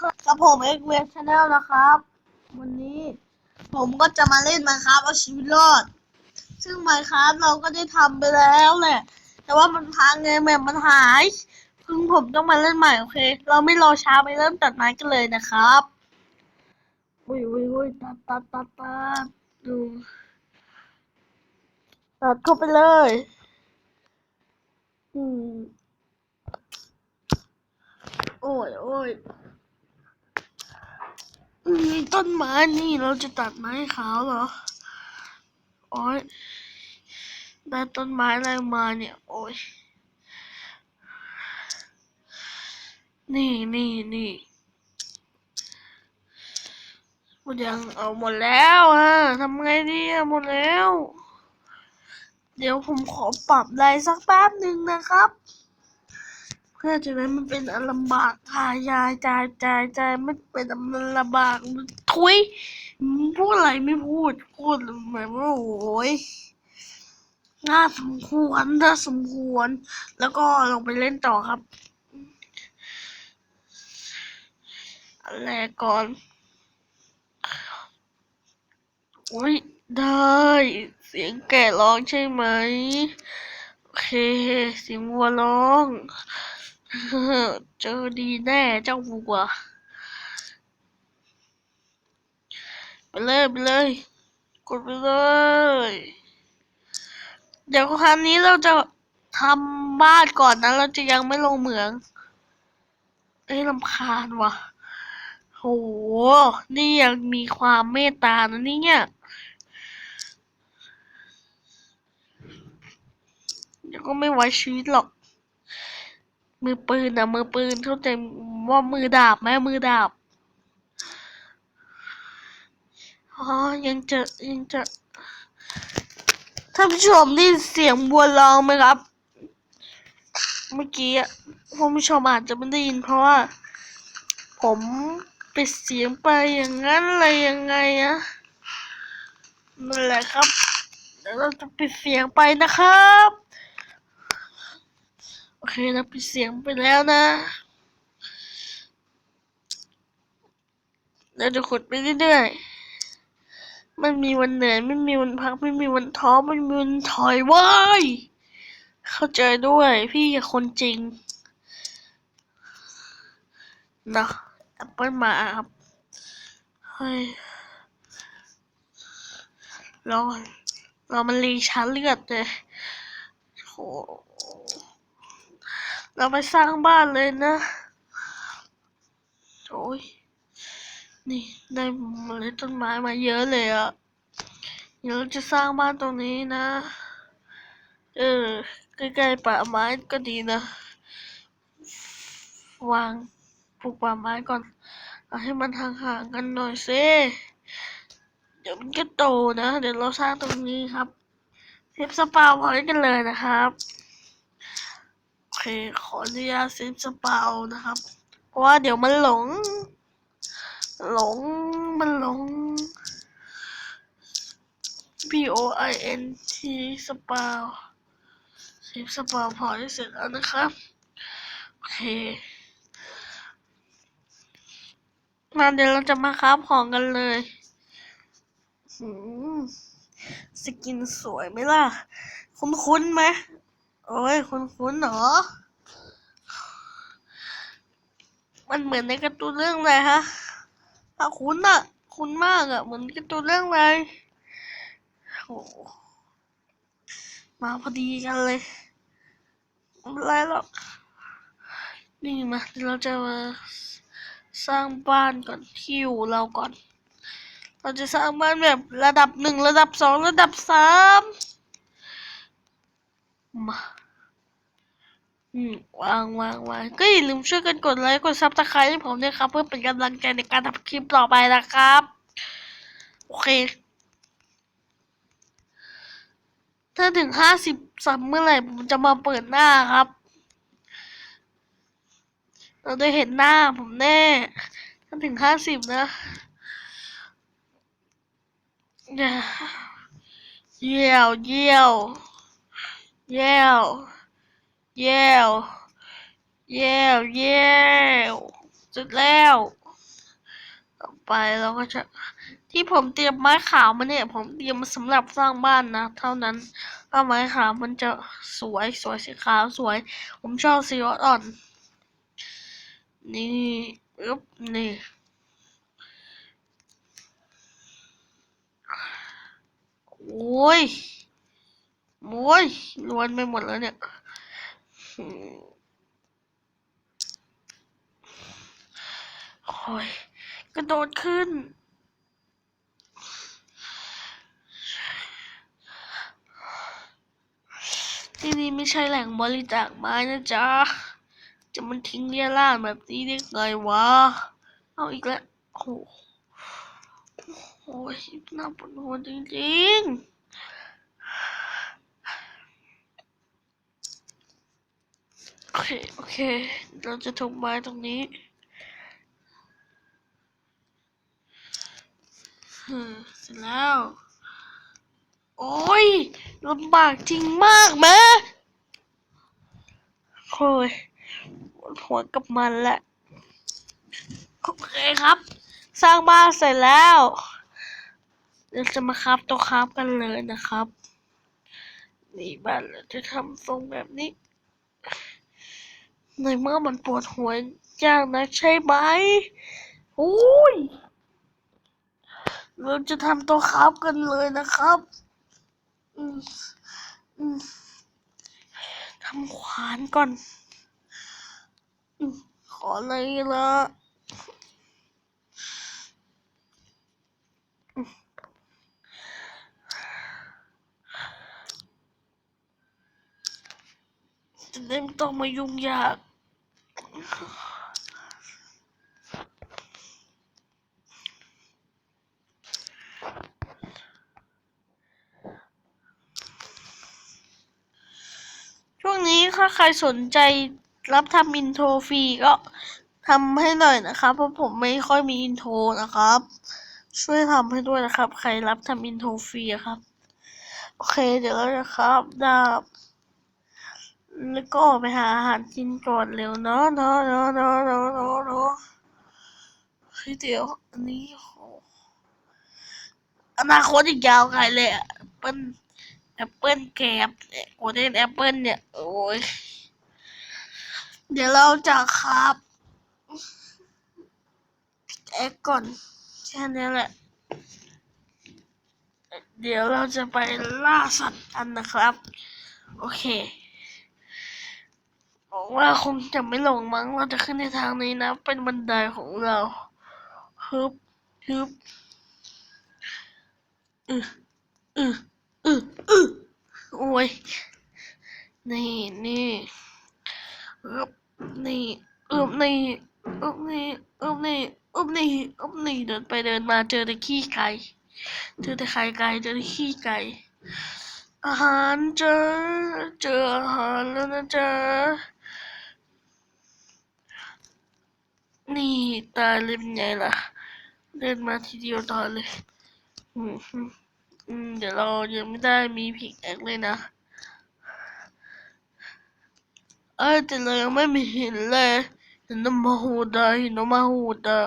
ครับกับผมเอ็กเวชาแนลนะครับ วันนี้ผมก็จะมาเล่นมาครับเอาชีวิตรอด ซึ่งไมครับเราก็ได้ทำไปแล้วแหละ แต่ว่ามันพังไงแมปมันหายซึ่งผมต้องมาเล่นใหม่โอเค เราไม่รอช้าไปเริ่มตัดไม้กันเลยนะครับอุ้ยอุ้ยอุ้ยตัดตัดตัดตัดดูตัดเข้าไปเลย อืมโอ้ยโอ้ย ต้นไม้นี่เราจะตัดไม้ขาวเหรอ โอ้ยได้ต้นไม้อะไรมาเนี่ย โอ้ย นี่นี่นี่หมดยังเอาหมดแล้วอะทำไงดีอะหมดแล้ว เดี๋ยวผมขอปรับได้สักแป๊บหนึ่งนะครับ เพื่อจะได้มันเป็นอันลำบากค่ะยายจายจายจายไม่เป็นอันลำบากทุยพูดอะไรไม่พูดพูดเหมือนว่าโอ้ยน่าสมควรน่าสมควร แล้วก็ลงไปเล่นต่อครับอันแรกก่อนโอ้ยได้เสียงแก่ร้องใช่ไหม โอเคเสียงวัวร้อง เจอดีแน่เจ้าวัวไปเลยไปเลย กดไปเลย เดี๋ยวครั้งนี้เราจะทำบ้านก่อนนะ เราจะยังไม่ลงเหมือง เอ้ยลำคาญว่ะโห นี่ยังมีความเมตตานะเนี่ย เดี๋ยวก็ไม่ไว้ชีวิตหรอก มือปืนนะมือปืนเข้าใจว่ามือดาบไหมมือดาบอ๋อยังจะยังจะท่านผู้ชมได้ยินเสียงบัวร้องไหมครับ เมื่อกี้อะท่านผู้ชมอาจจะไม่ได้ยินเพราะว่า ผมปิดเสียงไปอย่างนั้นอะไรยังไงอะนั่นแหละครับเดี๋ยวเราจะปิดเสียงไปนะครับ โอเคเราปิดเสียงไปแล้วนะ เราจะขุดไปเรื่อยๆไม่มีวันเหนื่อยไม่มีวันพักไม่มีวันท้อไม่มีวันถอยว้ยเข้าใจด้วยพี่กับคนจริงนะแอปเปิลมาครับเฮ้ยรอเรามันรีชาร์จเลือดเลยโห เราไปสร้างบ้านเลยนะโอ้ยนี่ได้เมล็ดต้นไม้มาเยอะเลยอะเดี๋ยวจะสร้างบ้านตรงนี้นะ เออใกล้ๆป่าไม้ก็ดีนะ วางปลูกป่าไม้ก่อนเอาให้มันห่างๆกันหน่อยสิเดี๋ยวมันก็โตนะ เดี๋ยวเราสร้างตรงนี้ครับเทปสปาไว้กันเลยนะครับ เค ขออนุญาตเซฟสปาวนะครับ เพราะว่าเดี๋ยวมันหลง หลง มันหลง P O I N T สปาวเซฟสปาวพอได้เสร็จแล้วนะครับ โอเคมาเดี๋ยวเราจะมาคราของกันเลยสกินสวยไหมล่ะ คุ้นๆไหม โอ้ยคุณคุณเหรอ มันเหมือนในการ์ตูนเรื่องอะไรฮะถ้าคุณอะคุณมากอะเหมือนการ์ตูนเรื่องอะไรโอ้มาพอดีกันเลยไม่ไรหรอก นี่มาเดี๋ยวเราจะมาสร้างบ้านก่อนที่อยู่เราก่อน เราจะสร้างบ้านแบบระดับหนึ่งระดับสองระดับสามมา อืมวางวางวางก็อย่าลืมช่วยกันกดไลค์กดซับสไครต์ให้ผมด้วยครับ เพื่อเป็นกำลังใจในการทำคลิปต่อไปนะครับ โอเค ถ้าถึงห้าสิบซับเมื่อไหร่ผมจะมาเปิดหน้าครับ เราได้เห็นหน้าผมแน่ ถ้าถึงห้าสิบนะเยี่ยวเยี่ยวเยี่ยว เยี่ยวเย้วเย้วเสร็จแล้ว ต่อไปเราก็จะที่ผมเตรียมไม้ขาวมาเนี่ย ผมเตรียมมาสำหรับสร้างบ้านนะ เท่านั้นถ้าไม้ขาวมันจะสวยสวยสีขาวสวย ผมชอบสีอ่อนนี่อึ๊บนี่โอ้ยโอ้ยล้วนไปหมดแล้วเนี่ย โอ้ยกระโดดขึ้น ที่นี่ไม่ใช่แหล่งบริจาคไม้นะจ๊ะ จะมันทิ้งเรียราแบบนี้ได้ไงวะ เอาอีกแล้ว โอ้โหโอ้ยน่าปวดหัวจริงๆ โอ เค โอเค เราจะทุบไม้ตรงนี้เสร็จแล้ว โอ้ยลำบากจริงมากม่โอ้ยปวดหัวกับมันแหละ โอเคครับ สร้างบ้านเสร็จแล้วเดี๋ยวจะมาครับตัวครับกันเลยนะครับ นี่บ้านเราจะทำทรงแบบนี้ ในเมื่อมันปวดหัวยากนะใช่ไหมโอ้ย เราจะทำตัวครับกันเลยนะครับอืมอืมทำขวานก่อนอืมขอเลยละอืมจะได้ไม่ต้องมายุ่งยาก ช่วงนี้ถ้าใครสนใจรับทำอินโทรฟรีก็ทำให้หน่อยนะครับเพราะผมไม่ค่อยมีอินโทรนะครับ ช่วยทำให้ด้วยนะครับ ใครรับทำอินโทรฟรีครับ โอเคเดี๋ยวเราจะครับดาบ แล้วก็ออกไปหาอาหารกินก่อนเร็วเนาะเนาะเนาะเนาะเนาะเนาะเนาะเฮ้ยเดี๋ยวอันนี้โหอนาคตอีกยาวไกลเลยอะเป็นแอปเปิลแกบโกลเด้นแอปเปิ้ลเนี่ยโอ้ยเดี๋ยวเราจะครับแอคก่อนแค่นี้แหละ เดี๋ยวเราจะไปล่าสัตว์กันนะครับ โอเค บอกว่าคงจะไม่หลงมั้ง เราจะขึ้นในทางนี้นะ เป็นบันไดของเราฮึบฮึบอืออืออืออือโอ้ย นี่นี่อึบนี่อึบนี่อึบนี่อึบนี่อึบนี่อึบนี่เดินไปเดินมาเจอแต่ขี้ไก่เจอแต่ไข่ไก่เจอแต่ขี้ไก่อาหารเจอเจออาหารแล้วนะจ๊ะ นี่ตายเลยเป็นไงล่ะเดินมาทีเดียวตายเลย อืมอืมเดี๋ยวเรายังไม่ได้มีพิกแอคเลยนะ เอ้ยแต่เรายังไม่มีเห็นเลยหนน้ำมาหูดอะเห็นน้ำมาหูดอะ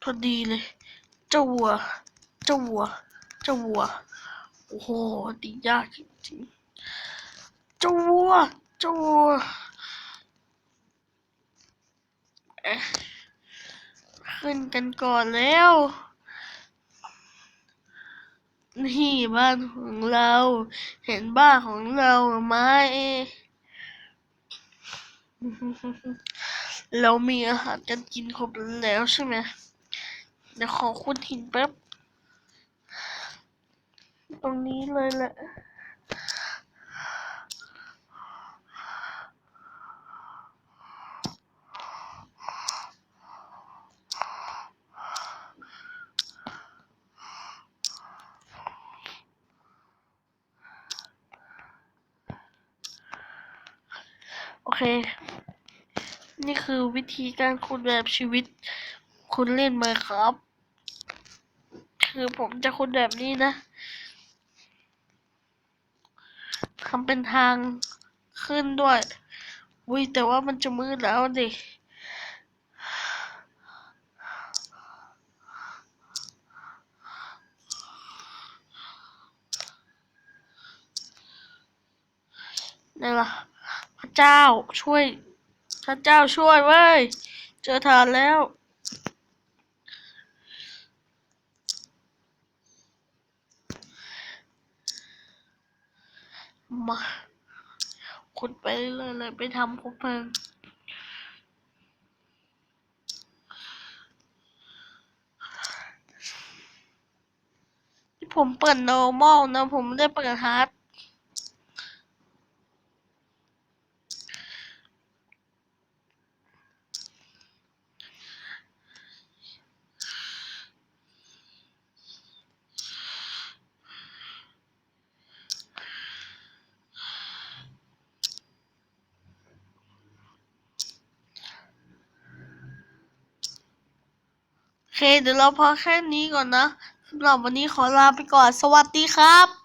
พอดีเลย เจ้าวัว เจ้าวัว เจ้าวัว โอ้โห ดียากจริงๆเจ้าวัว เจ้าวัว ขึ้นกันก่อนแล้ว นี่บ้านของเรา เห็นบ้านของเราไหมเรามีอาหารการกินครบแล้วใช่ไหมเดี๋ยวขอคุณหินแป๊บ ตรงนี้เลยแหละ นี่คือวิธีการคุณแบบชีวิต คุณเล่นไหมครับ คือผมจะคุณแบบนี้นะทำเป็นทางขึ้นด้วยวุ้ยแต่ว่ามันจะมืดแล้วดินี่ละ เจ้าช่วยพระเจ้าช่วยเว้ย เจอฐานแล้ว มาขุดไปเรื่อยเลยไปทำคบเพลิงที่ผมเปิด normal นะ ผมไม่ได้เปิด hard เดี๋ยวเราพอแค่นี้ก่อนนะสำหรับวันนี้ขอลาไปก่อน สวัสดีครับ